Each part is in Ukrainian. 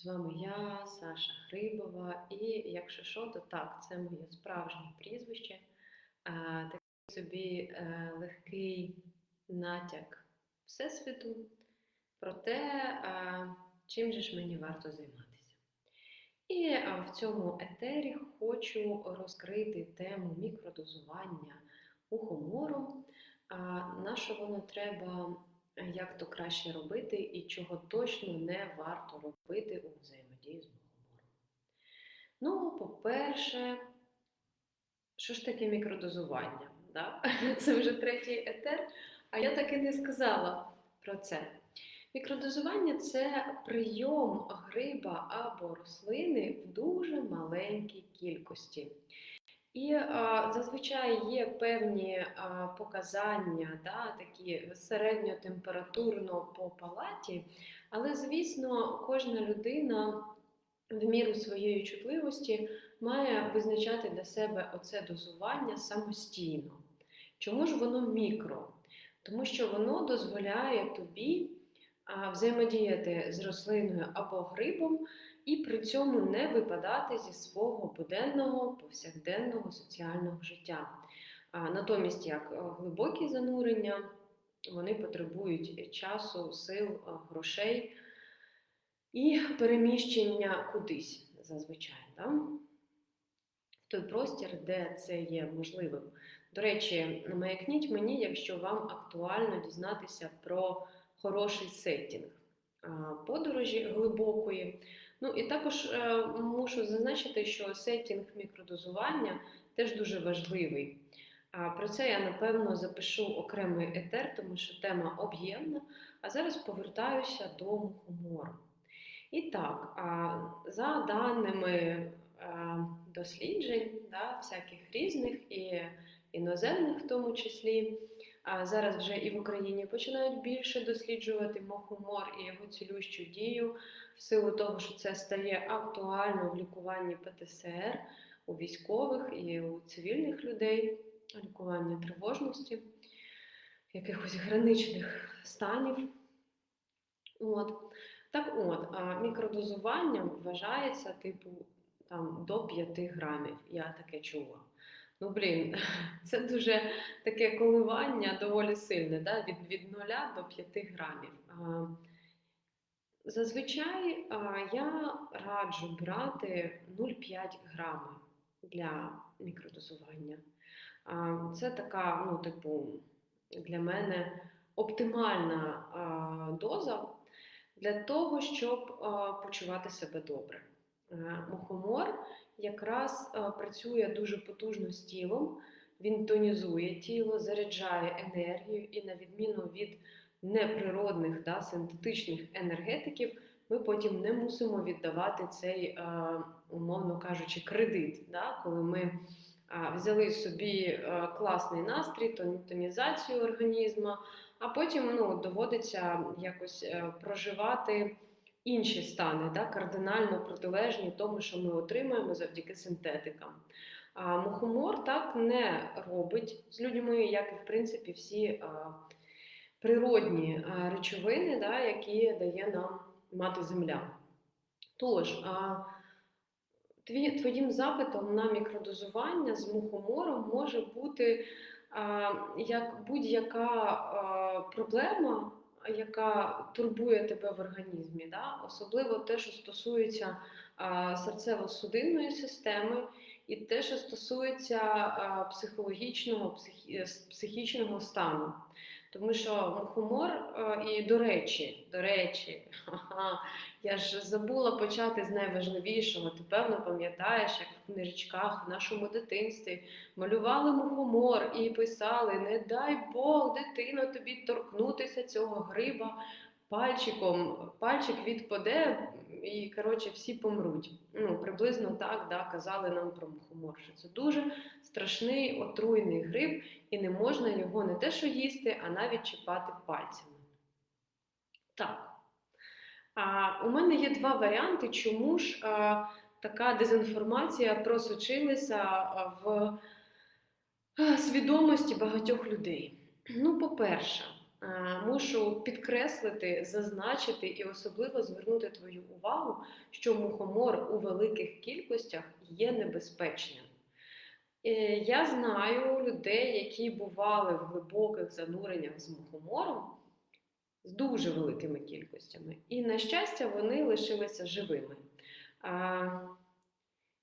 З вами я, Саша Грибова, і якщо що, то так, це моє справжнє прізвище. Такий собі е, легкий натяк Всесвіту про те, чим же ж мені варто займатися. І в цьому етері хочу розкрити тему мікродозування ухомору, на що воно треба як то краще робити і чого точно не варто робити у взаємодії з мухомором. Ну, по-перше, що ж таке мікродозування? Да? Це вже третій етер, а я так і не сказала про це. Мікродозування це прийом гриба або рослини в дуже маленькій кількості. І а, зазвичай є певні а, показання, да, такі середньотемпературно по палаті, але, звісно, кожна людина в міру своєї чутливості має визначати для себе оце дозування самостійно. Чому ж воно мікро? Тому що воно дозволяє тобі а, взаємодіяти з рослиною або грибом і при цьому не випадати зі свого буденного повсякденного соціального життя. А, Натомість, як е, глибокі занурення, вони потребують часу, сил, е, грошей і переміщення кудись зазвичай. Да? Той простір, де це є можливим. До речі, маякніть мені, якщо вам актуально дізнатися про хороший сеттінг подорожі глибокої. Ну і також е, мушу зазначити, що сеттінг мікродозування теж дуже важливий. А про це я напевно запишу окремий етер, тому що тема об'ємна. А зараз повертаюся до мухомору. І так, за даними е, досліджень, да, всяких різних і іноземних в тому числі, а зараз вже і в Україні починають більше досліджувати мохомор і його цілющу дію в силу того, що це стає актуально в лікуванні ПТСР у військових і у цивільних людей, лікування тривожності, якихось граничних станів. От. Так от, мікродозування вважається типу там, до 5 грамів. Я таке чула. Ну, блін, це дуже таке коливання доволі сильне, да? від від 0 до 5 грамів. Зазвичай я раджу брати 0,5 грами для мікродозування. Це така, ну, типу, для мене оптимальна доза для того, щоб почувати себе добре. Мухомор якраз працює дуже потужно з тілом, він тонізує тіло, заряджає енергію, і, на відміну від неприродних да, синтетичних енергетиків, ми потім не мусимо віддавати цей, умовно кажучи, кредит. Да, Коли ми взяли собі класний настрій, тонізацію організму, а потім ну, доводиться якось е, проживати інші стани, да, кардинально протилежні тому, що ми отримуємо завдяки синтетикам. А мухомор так не робить з людьми, як і в принципі всі а, природні а, речовини, да, які дає нам мати земля. Тож, а, твій, твоїм запитом на мікродозування з мухомором може бути а, як будь-яка проблема яка турбує тебе в організмі, да? особливо те, що стосується серцево-судинної системи, і те, що стосується психологічного, психічного стану. Тому що мухомор, і до речі, до речі, я ж забула почати з найважливішого. Ти певно пам'ятаєш, як в книжечках в нашому дитинстві малювали мухомор і писали: Не дай Бог, дитино, тобі торкнутися цього гриба пальчиком. Пальчик відпаде, і коротше всі помруть. Ну, Приблизно так да, казали нам про мухомор. Це дуже страшний отруйний гриб, і не можна його не те, що їсти, а навіть чіпати пальцями. Так. А, У мене є два варіанти, чому ж а, така дезінформація просочилася в свідомості багатьох людей. Ну, по-перше, Мушу підкреслити, зазначити і особливо звернути твою увагу, що мухомор у великих кількостях є небезпечним. Е, Я знаю людей, які бували в глибоких зануреннях з мухомором з дуже великими кількостями. І, на щастя, вони лишилися живими.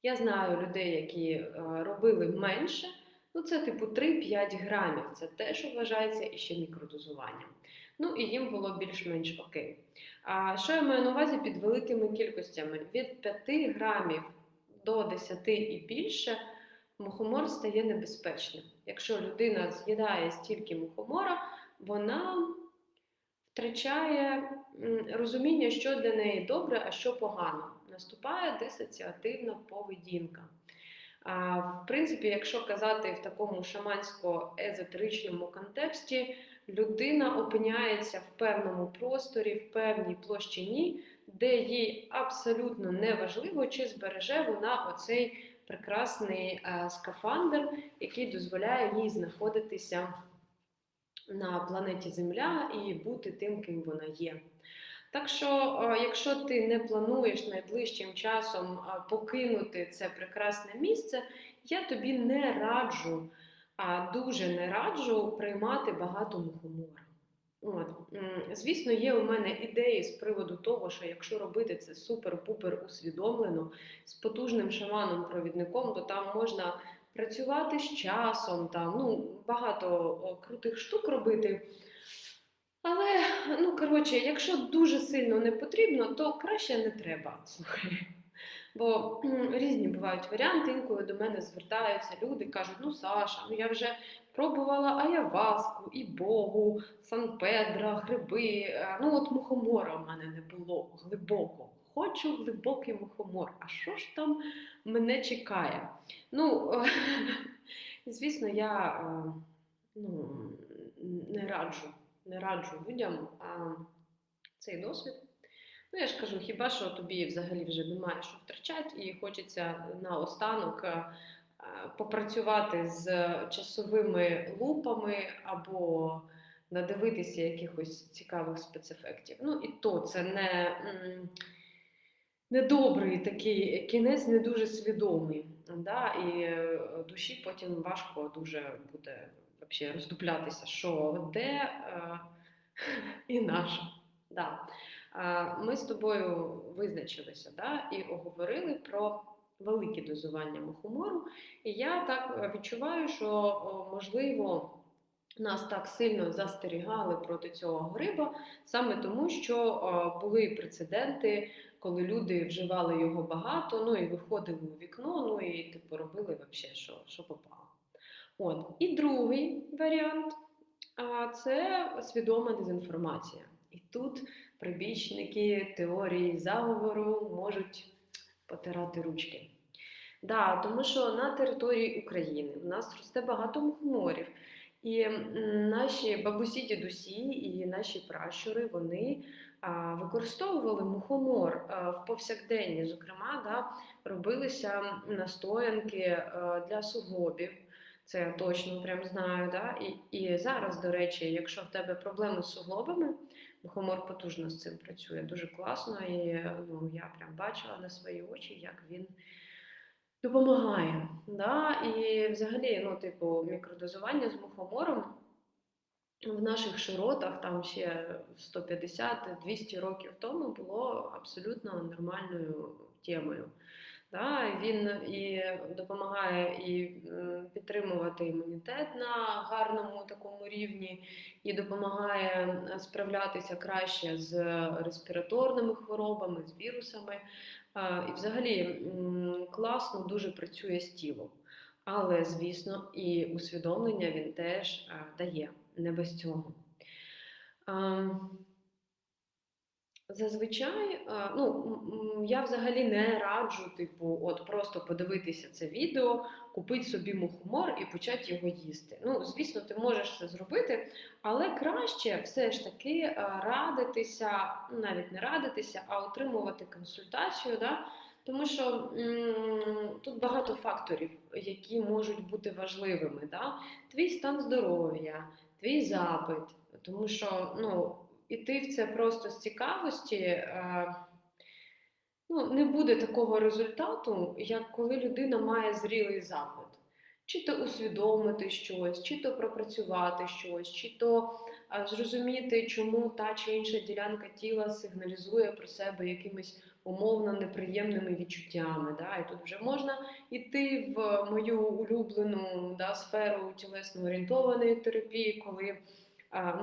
Я знаю людей, які е, робили менше. Ну, це типу 3-5 грамів. Це теж вважається іще мікродозуванням. Ну і їм було більш-менш окей. А що я маю на увазі під великими кількостями? Від 5 грамів до 10 і більше мухомор стає небезпечним. Якщо людина з'їдає стільки мухомора, вона втрачає розуміння, що для неї добре, а що погано. Наступає дисоціативна поведінка. В принципі, якщо казати в такому шамансько-езотеричному контексті, людина опиняється в певному просторі, в певній площині, де їй абсолютно не важливо, чи збереже вона оцей прекрасний е, скафандр, який дозволяє їй знаходитися на планеті Земля і бути тим, ким вона є. Так що, е, якщо ти не плануєш найближчим часом е, покинути це прекрасне місце, я тобі не раджу, а дуже не раджу приймати багато мухомора. От. Звісно, є у мене ідеї з приводу того, що якщо робити це супер-пупер усвідомлено з потужним шаманом-провідником, то там можна працювати з часом, там ну багато крутих штук робити. Але, ну коротше, якщо дуже сильно не потрібно, то краще не треба. Слухай. Бо різні бувають варіанти, інколи до мене звертаються люди, кажуть, ну Саша, ну я вже пробувала аяваску, і Богу, Сан-Педро, гриби. е, Ну от мухомора в мене не було глибоко. Хочу глибокий мухомор. А що ж там мене чекає? Ну, звісно, я е, ну, не раджу, не раджу людям а, цей досвід. Ну, я ж кажу, хіба що тобі взагалі вже немає що втрачати, і хочеться наостанок е, е, попрацювати з часовими лупами або надивитися якихось цікавих спецефектів. Ну і то це не, недобрий такий кінець, не дуже свідомий. Да? І е, душі потім важко дуже буде вообще роздуплятися, що де е, і наше. Да. А, Ми з тобою визначилися да, і оговорили про великі дозування мухомору. І я так е, відчуваю, що можливо. Нас так сильно застерігали проти цього гриба, саме тому, що були прецеденти, коли люди вживали його багато, ну і виходили у вікно, ну і типу робили вообще, що, що попало. От. І другий варіант це свідома дезінформація. І тут прибічники теорії заговору можуть потирати ручки. Да, тому що на території України в нас росте багато мухоморів. І наші бабусі, дідусі і наші пращури вони використовували мухомор в повсякденні. Зокрема, да, робилися настоянки для суглобів. Це я точно прям знаю. Да? І, і зараз, до речі, якщо в тебе проблеми з суглобами, мухомор потужно з цим працює. Дуже класно. І ну, я прям бачила на свої очі, як він допомагає. Да? І взагалі, ну, типу, мікродозування з мухомором в наших широтах там ще 150-200 років тому було абсолютно нормальною темою. Да, він і допомагає і підтримувати імунітет на гарному такому рівні, і допомагає справлятися краще з респіраторними хворобами, з вірусами. І взагалі класно дуже працює з тілом. Але, звісно, і усвідомлення він теж е, дає, не без цього. Зазвичай, е, ну я взагалі не раджу, типу, от просто подивитися це відео, купити собі мухомор і почати його їсти. Ну, звісно, ти можеш це зробити, але краще все ж таки е, радитися, навіть не радитися, а отримувати консультацію. Да? Тому що м, тут багато факторів, які можуть бути важливими. Да? Твій стан здоров'я, твій запит. Тому що ну, іти в це просто з цікавості. Е, ну, не буде такого результату, як коли людина має зрілий запит. Чи то усвідомити щось, чи то пропрацювати щось, чи то а, зрозуміти, чому та чи інша ділянка тіла сигналізує про себе якимись умовно неприємними відчуттями. Да? І тут вже можна йти в мою улюблену да, сферу тілесно орієнтованої терапії, коли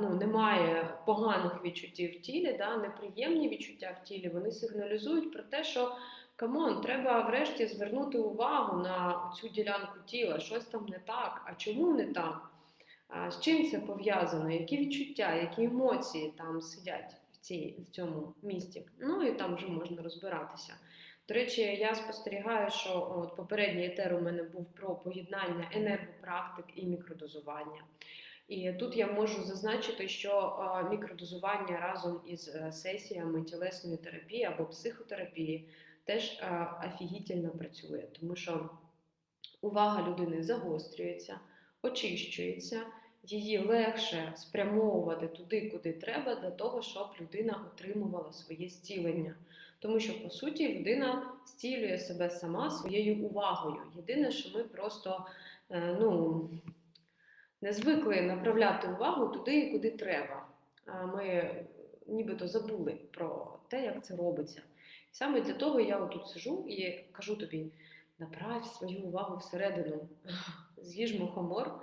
ну, немає поганих відчуттів в тілі, да, неприємні відчуття в тілі, вони сигналізують про те, що камон, треба врешті звернути увагу на цю ділянку тіла, щось там не так. А чому не так? А З чим це пов'язано? Які відчуття, які емоції там сидять в, цій, в цьому місті? Ну і там вже можна розбиратися. До речі, я спостерігаю, що от попередній етер у мене був про поєднання енергопрактик і мікродозування. І тут я можу зазначити, що мікродозування разом із е, сесіями тілесної терапії або психотерапії теж офігітельно працює, тому що увага людини загострюється, очищується, її легше спрямовувати туди, куди треба, для того, щоб людина отримувала своє зцілення. Тому що, по суті, людина зцілює себе сама своєю увагою. Єдине, що ми просто е, ну, не звикли направляти увагу туди, куди треба. Ми нібито забули про те, як це робиться. Саме для того я отут сижу і кажу тобі: направь свою увагу всередину, з'їж мухомор,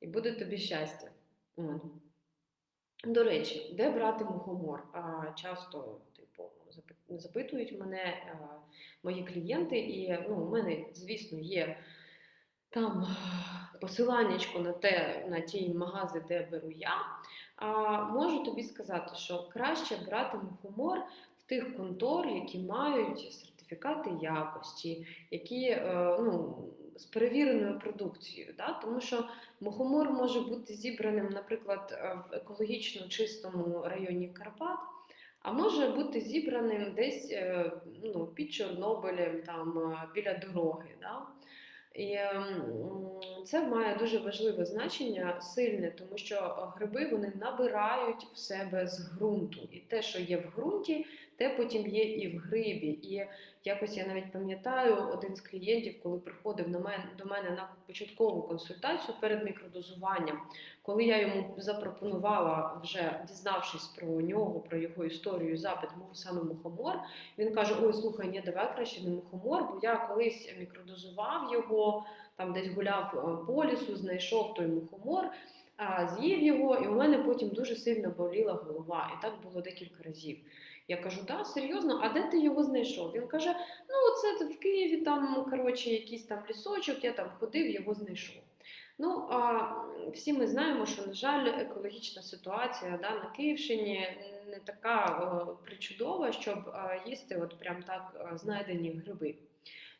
і буде тобі щастя. До речі, де брати мухомор? Часто типу, запитують мене мої клієнти, і ну, у мене, звісно, є там посиланнячко на те, на ті магази, де беру я, а, можу тобі сказати, що краще брати мухомор в тих контор, які мають сертифікати якості, які е, ну, з перевіреною продукцією. Да? Тому що мухомор може бути зібраним, наприклад, в екологічно чистому районі Карпат. А може бути зібраним десь е, ну, під Чорнобилем, там, е, біля дороги. Да? І це має дуже важливе значення, сильне, тому що гриби вони набирають в себе з ґрунту. І те, що є в ґрунті, те потім є і в грибі. І якось я навіть пам'ятаю, один з клієнтів, коли приходив на мене, до мене на початкову консультацію перед мікродозуванням, коли я йому запропонувала, вже дізнавшись про нього, про його історію, запит мов саме мухомор, він каже: Ой, слухай, ні, давай краще не мухомор, бо я колись мікродозував його, там десь гуляв е, по лісу, знайшов той мухомор. З'їв його, і у мене потім дуже сильно боліла голова. І так було декілька разів. Я кажу, да, серйозно, а де ти його знайшов? Він каже: ну, це в Києві там коротше, якийсь там лісочок, я там ходив, його знайшов. Ну, а всі ми знаємо, що, на жаль, екологічна ситуація да, на Київщині не така о, причудова, щоб о, їсти от прям так о, знайдені гриби.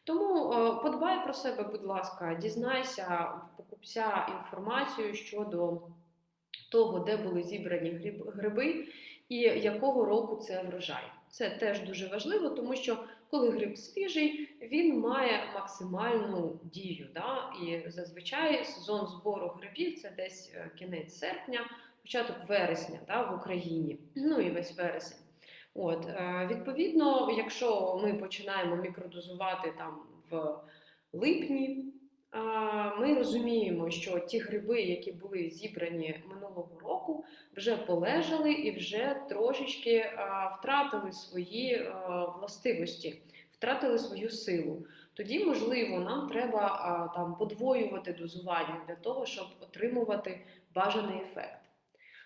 Тому о, подбай про себе, будь ласка, дізнайся в покупця інформацію щодо того, де були зібрані гриби, і якого року це врожай. Це теж дуже важливо, тому що коли гриб свіжий, він має максимальну дію. Да? І зазвичай сезон збору грибів це десь е, кінець серпня, початок вересня да, в Україні, ну і весь вересень. От, е, Відповідно, якщо ми починаємо мікродозувати там в липні, ми розуміємо, що ті гриби, які були зібрані минулого року, вже полежали і вже трошечки втратили свої властивості, втратили свою силу. Тоді, можливо, нам треба там подвоювати дозування для того, щоб отримувати бажаний ефект.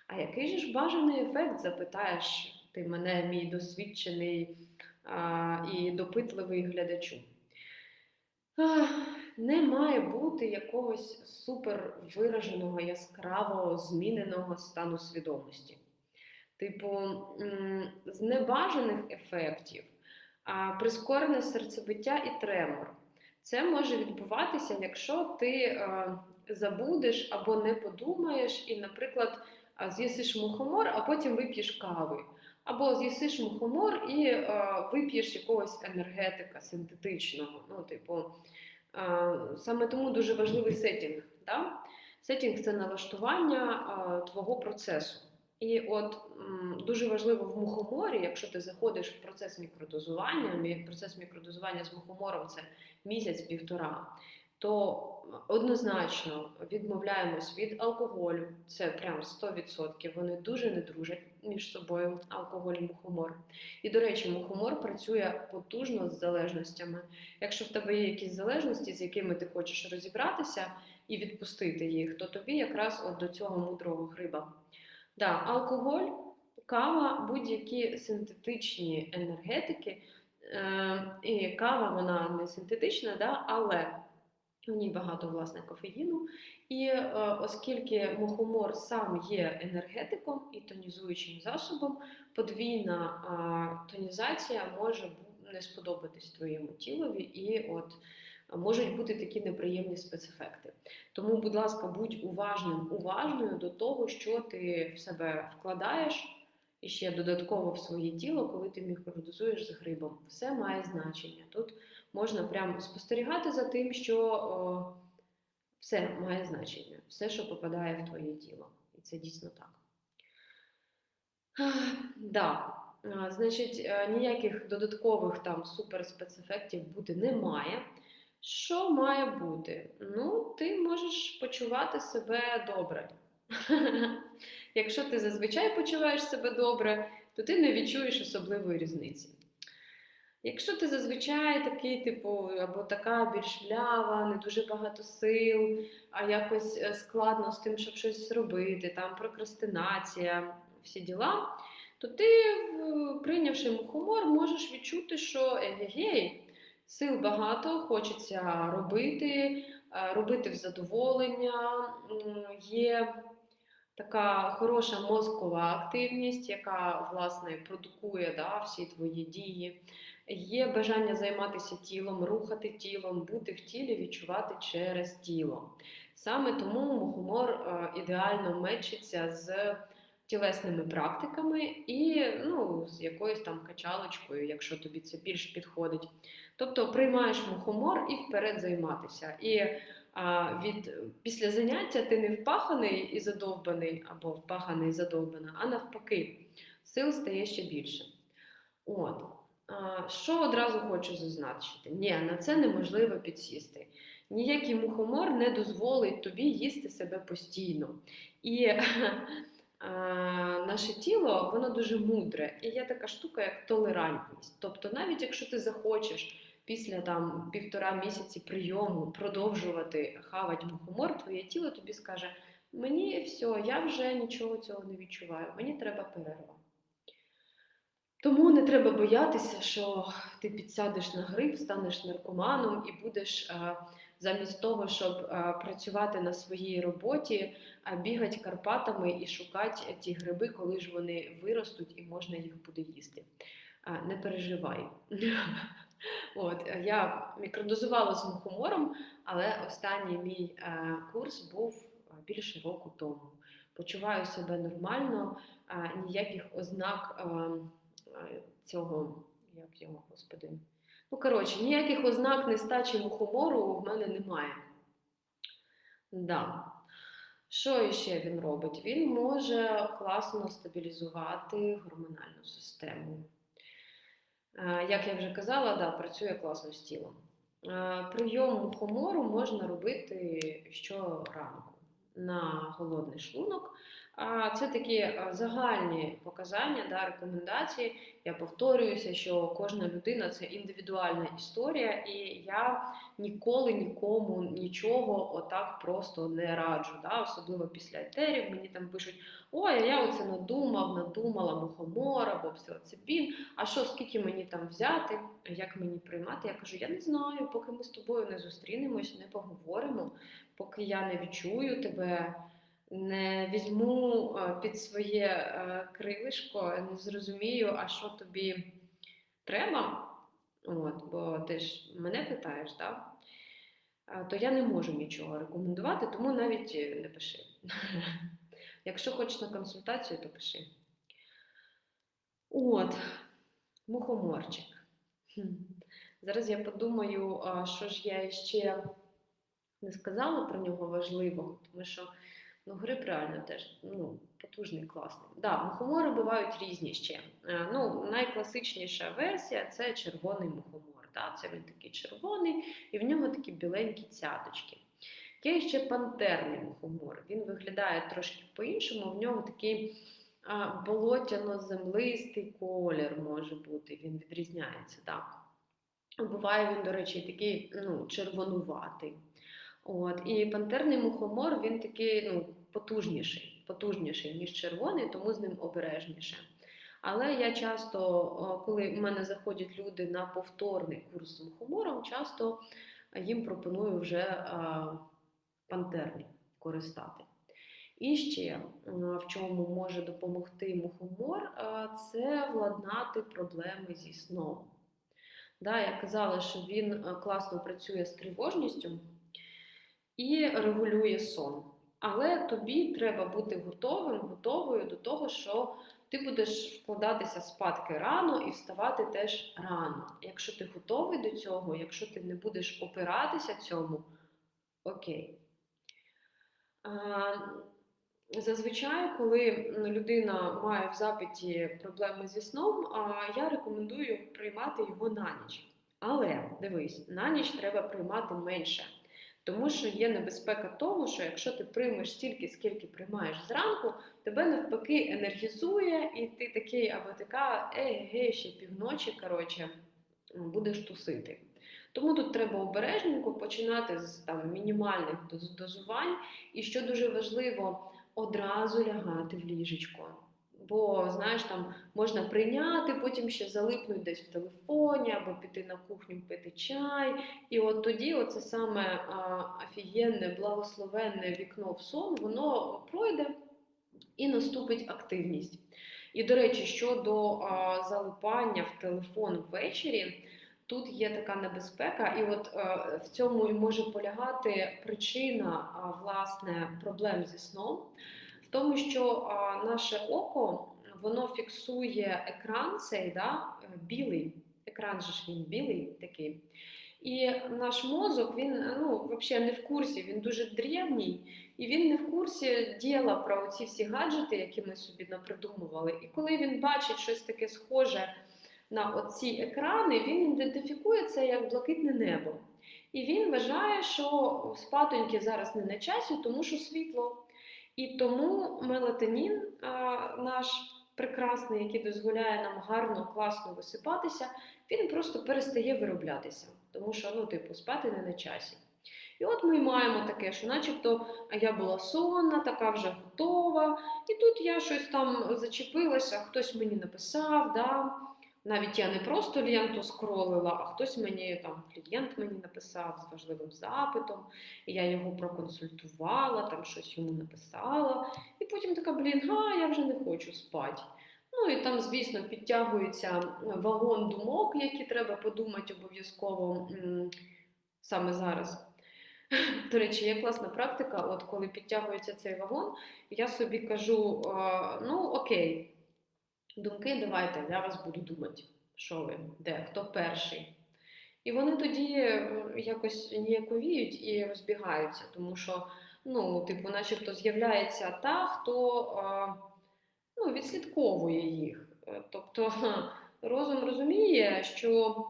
А який же ж бажаний ефект, запитаєш ти мене, мій досвідчений а, і допитливий глядачу? Не має бути якогось супер вираженого, яскравого, зміненого стану свідомості. Типу, з небажаних ефектів, прискорене серцебиття і тремор. Це може відбуватися, якщо ти е, забудеш або не подумаєш, і, наприклад, з'їсиш мухомор, а потім вип'єш кави. Або з'їсиш мухомор і е, вип'єш якогось енергетика синтетичного. Ну, типу, Саме тому дуже важливий сетінг. Да? Сетінг це налаштування твого процесу. І от дуже важливо в мухоморі, якщо ти заходиш в процес мікродозування, процес мікродозування з мухомором це місяць-півтора, то однозначно відмовляємось від алкоголю. Це прям 100%. Вони дуже не дружать між собою, алкоголь і мухомор. І, до речі, мухомор працює потужно з залежностями. Якщо в тебе є якісь залежності, з якими ти хочеш розібратися і відпустити їх, то тобі якраз от до цього мудрого гриба. Да, алкоголь, кава, будь-які синтетичні енергетики. Е, і кава вона не синтетична, да, але в ній багато власне кофеїну. І е, оскільки мухомор сам є енергетиком і тонізуючим засобом, подвійна тонізація може не сподобатись твоєму тілові, і от можуть бути такі неприємні спецефекти. Тому, будь ласка, будь уважним, уважною до того, що ти в себе вкладаєш. І ще додатково в своє тіло, коли ти мікродозуєш з грибом. Все має значення. Тут можна прямо спостерігати за тим, що все має значення, все, що попадає в твоє тіло. І це дійсно так. Да. Значить, е, ніяких додаткових там суперспецефектів бути не має. Що має бути? Ну, ти можеш почувати себе добре. Якщо ти зазвичай почуваєш себе добре, то ти не відчуєш особливої різниці. Якщо ти зазвичай такий, типу, або така більш млява, не дуже багато сил, а якось е, складно з тим, щоб щось зробити, там прокрастинація, всі діла, то ти, прийнявши мухомор, можеш відчути, що егегей, сил багато, хочеться робити, е, робити в задоволення, є така хороша мозкова активність, яка власне продукує да, всі твої дії. Є бажання займатися тілом, рухати тілом, бути в тілі, відчувати через тіло. Саме тому мухомор е, ідеально мечиться з тілесними практиками і ну, з якоюсь там качалочкою, якщо тобі це більш підходить. Тобто приймаєш мухомор і вперед займатися. І а, від, після заняття ти не впаханий і задовбаний, або впаханий і задовбана, а навпаки, сил стає ще більше. От. Що одразу хочу зазначити? Ні, на це неможливо підсісти. Ніякий мухомор не дозволить тобі їсти себе постійно. І а, наше тіло воно дуже мудре. І є така штука, як толерантність. Тобто, навіть якщо ти захочеш після там півтора місяці прийому продовжувати хавати мухомор, твоє тіло тобі скаже: мені все, я вже нічого цього не відчуваю, мені треба перерва. Тому не треба боятися, що ти підсядеш на гриб, станеш наркоманом і будеш е, замість того, щоб е, працювати на своїй роботі, бігати Карпатами і шукати ті гриби, коли ж вони виростуть і можна їх буде їсти. Не переживай. От, е, я мікродозувала з мухомором, але останній мій е, курс був е, більше року тому. Почуваю себе нормально, е, ніяких ознак е, е, цього, як його, господи. Ну, коротше, ніяких ознак нестачі мухомору в мене немає. Да. Що ще він робить? Він може класно стабілізувати гормональну систему. Е, Як я вже казала, да, працює класно з тілом. Е, Прийом мухомору можна робити щоранку на голодний шлунок. Це такі е, загальні показання, да, рекомендації. Я повторююся, що кожна людина це індивідуальна історія, і я ніколи нікому нічого отак просто не раджу. Да? Особливо після етерів мені там пишуть: ой, я оце надумав, надумала мухомор або псилоцибін, а що, скільки мені там взяти, як мені приймати? Я кажу, я не знаю, поки ми з тобою не зустрінемось, не поговоримо, поки я не відчую тебе не візьму е, під своє е, крилишко, не зрозумію, а що тобі треба. От, бо ти ж мене питаєш, так? то я не можу нічого рекомендувати, тому навіть е, не пиши. Якщо хочеш на консультацію, то пиши. От, мухоморчик. Зараз я подумаю, що ж я ще не сказала про нього важливого, тому що ну, гриб реально теж ну, потужний, класний. Да, мухомори бувають різні ще. Е, Ну, найкласичніша версія це червоний мухомор. Да? Це він такий червоний, і в нього такі біленькі цяточки. Є ще пантерний мухомор. Він виглядає трошки по-іншому. В нього такий болотяно-землистий колір може бути. Він відрізняється. так. Буває він, до речі, такий ну, червонуватий. От. І пантерний мухомор він такий ну, потужніший, потужніший, ніж червоний, тому з ним обережніше. Але я часто, коли в мене заходять люди на повторний курс з мухомором, часто їм пропоную вже пантерний користати. І ще в чому може допомогти мухомор, це владнати проблеми зі сном. Да, Я казала, що він класно працює з тривожністю і регулює сон. Але тобі треба бути готовим, готовою до того, що ти будеш вкладатися спадки рано і вставати теж рано. Якщо ти готовий до цього, якщо ти не будеш опиратися цьому, окей. Зазвичай, коли людина має в запиті проблеми зі сном, я рекомендую приймати його на ніч. Але дивись, на ніч треба приймати менше. Тому що є небезпека того, що якщо ти приймеш стільки, скільки приймаєш зранку, тебе навпаки енергізує, і ти такий або така, ей, гей, ще півночі, коротше, будеш тусити. Тому тут треба обережненько починати з там, мінімальних дозувань, і що дуже важливо, одразу лягати в ліжечко. Бо, знаєш, там можна прийняти, потім ще залипнути десь в телефоні, або піти на кухню пити чай. І от тоді оце саме офігенне, благословенне вікно в сон, воно пройде і наступить активність. І, до речі, щодо а, залипання в телефон ввечері, тут є така небезпека, і от а, в цьому і може полягати причина а, власне проблем зі сном тому, що а, наше око воно фіксує екран цей да, білий. Екран же ж він білий такий. І наш мозок, він ну, взагалі не в курсі, він дуже древній, і він не в курсі діла про ці всі гаджети, які ми собі напридумували. І коли він бачить щось таке схоже на оці екрани, він ідентифікує це як блакитне небо. І він вважає, що спатоньки зараз не на часі, тому що світло. І тому мелатонін наш прекрасний, який дозволяє нам гарно, класно висипатися, він просто перестає вироблятися, тому що ну, типу, спати не на часі. І от ми маємо таке, що начебто я була сонна, така вже готова, і тут я щось там зачепилася, хтось мені написав. да, навіть я не просто ленту скролила, а хтось мені там клієнт мені написав з важливим запитом, і я його проконсультувала, там щось йому написала. І потім така, блін, а я вже не хочу спати. Ну і там, звісно, підтягується вагон думок, які треба подумати обов'язково саме зараз. До речі, є класна практика, от коли підтягується цей вагон, я собі кажу: ну окей. Думки, давайте, я вас буду думати, що ви, де, хто перший. І вони тоді якось ніяковіють і розбігаються, тому що, ну, типу, начебто з'являється та, хто ну, відслідковує їх. Е, тобто розум розуміє, що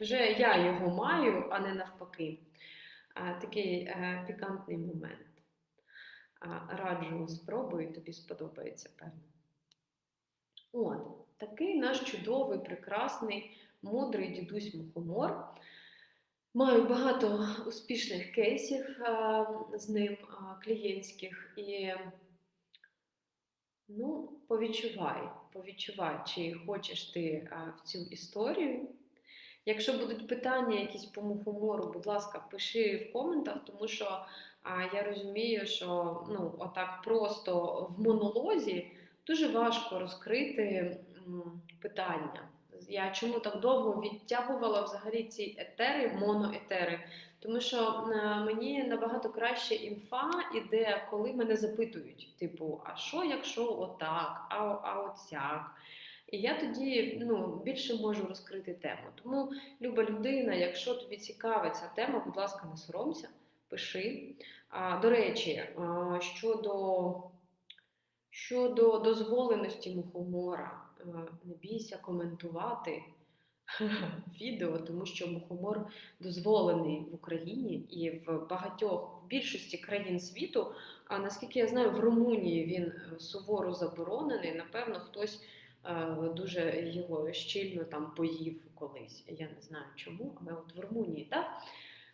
вже я його маю, а не навпаки. Такий е, пікантний момент. Раджу спробуй, тобі сподобається, певно. От, такий наш чудовий, прекрасний, мудрий дідусь Мухомор. Маю багато успішних кейсів а, з ним а, клієнтських і ну, повідчувай, повідчувай, чи хочеш ти а, в цю історію. Якщо будуть питання якісь по мухомору, будь ласка, пиши в коментах, тому що а, я розумію, що ну, отак просто в монолозі дуже важко розкрити питання. Я чому так довго відтягувала взагалі ці етери, моноетери? Тому що е, мені набагато краще інфа іде, коли мене запитують, типу, а що, якщо отак, а а оцяк? І я тоді ну, більше можу розкрити тему. Тому, люба людина, якщо тобі цікава ця тема, будь ласка, не соромся, пиши. А, До речі, щодо, щодо дозволеності мухомора, е, не бійся коментувати відео, тому що мухомор дозволений в Україні і в багатьох в більшості країн світу. А наскільки я знаю, в Румунії він е, суворо заборонений. Напевно, хтось е, дуже його щільно там поїв колись. Я не знаю чому, але от в Румунії так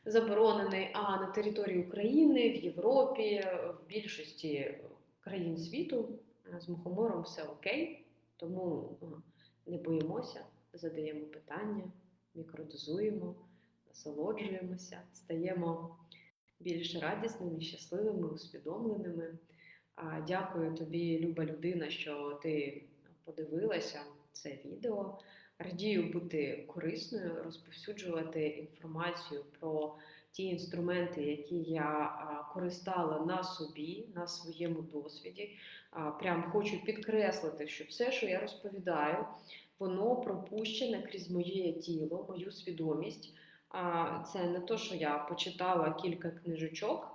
заборонений. А на території України, в Європі, в більшості країн світу е, з мухомором все окей, тому е, не боїмося, задаємо питання, мікродозуємо, насолоджуємося, стаємо більш радісними, щасливими, усвідомленими. Дякую тобі, люба людина, що ти подивилася це відео. Радію бути корисною, розповсюджувати інформацію про ті інструменти, які я користала на собі, на своєму досвіді. Прям хочу підкреслити, що все, що я розповідаю, воно пропущене крізь моє тіло, мою свідомість. Це не то, що я почитала кілька книжечок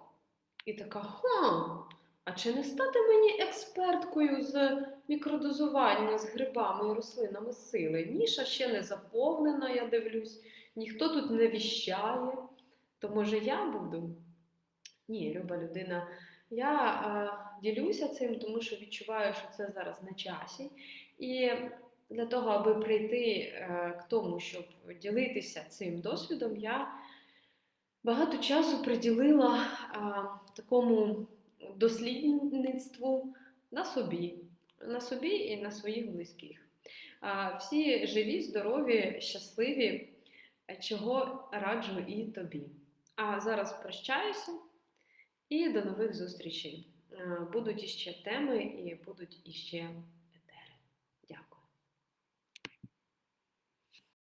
і така, хм, а чи не стати мені експерткою з мікродозування з грибами і рослинами сили? Ніша ще не заповнена, я дивлюсь, ніхто тут не віщає. То може я буду? Ні, люба людина. Я е, ділюся цим, тому що відчуваю, що це зараз на часі. І для того, аби прийти е, к тому, щоб ділитися цим досвідом, я багато часу приділила е, такому дослідництву на собі, на собі і на своїх близьких. Е, всі живі, здорові, щасливі, чого раджу і тобі. А зараз прощаюся і до нових зустрічей. Е, Будуть іще теми і будуть іще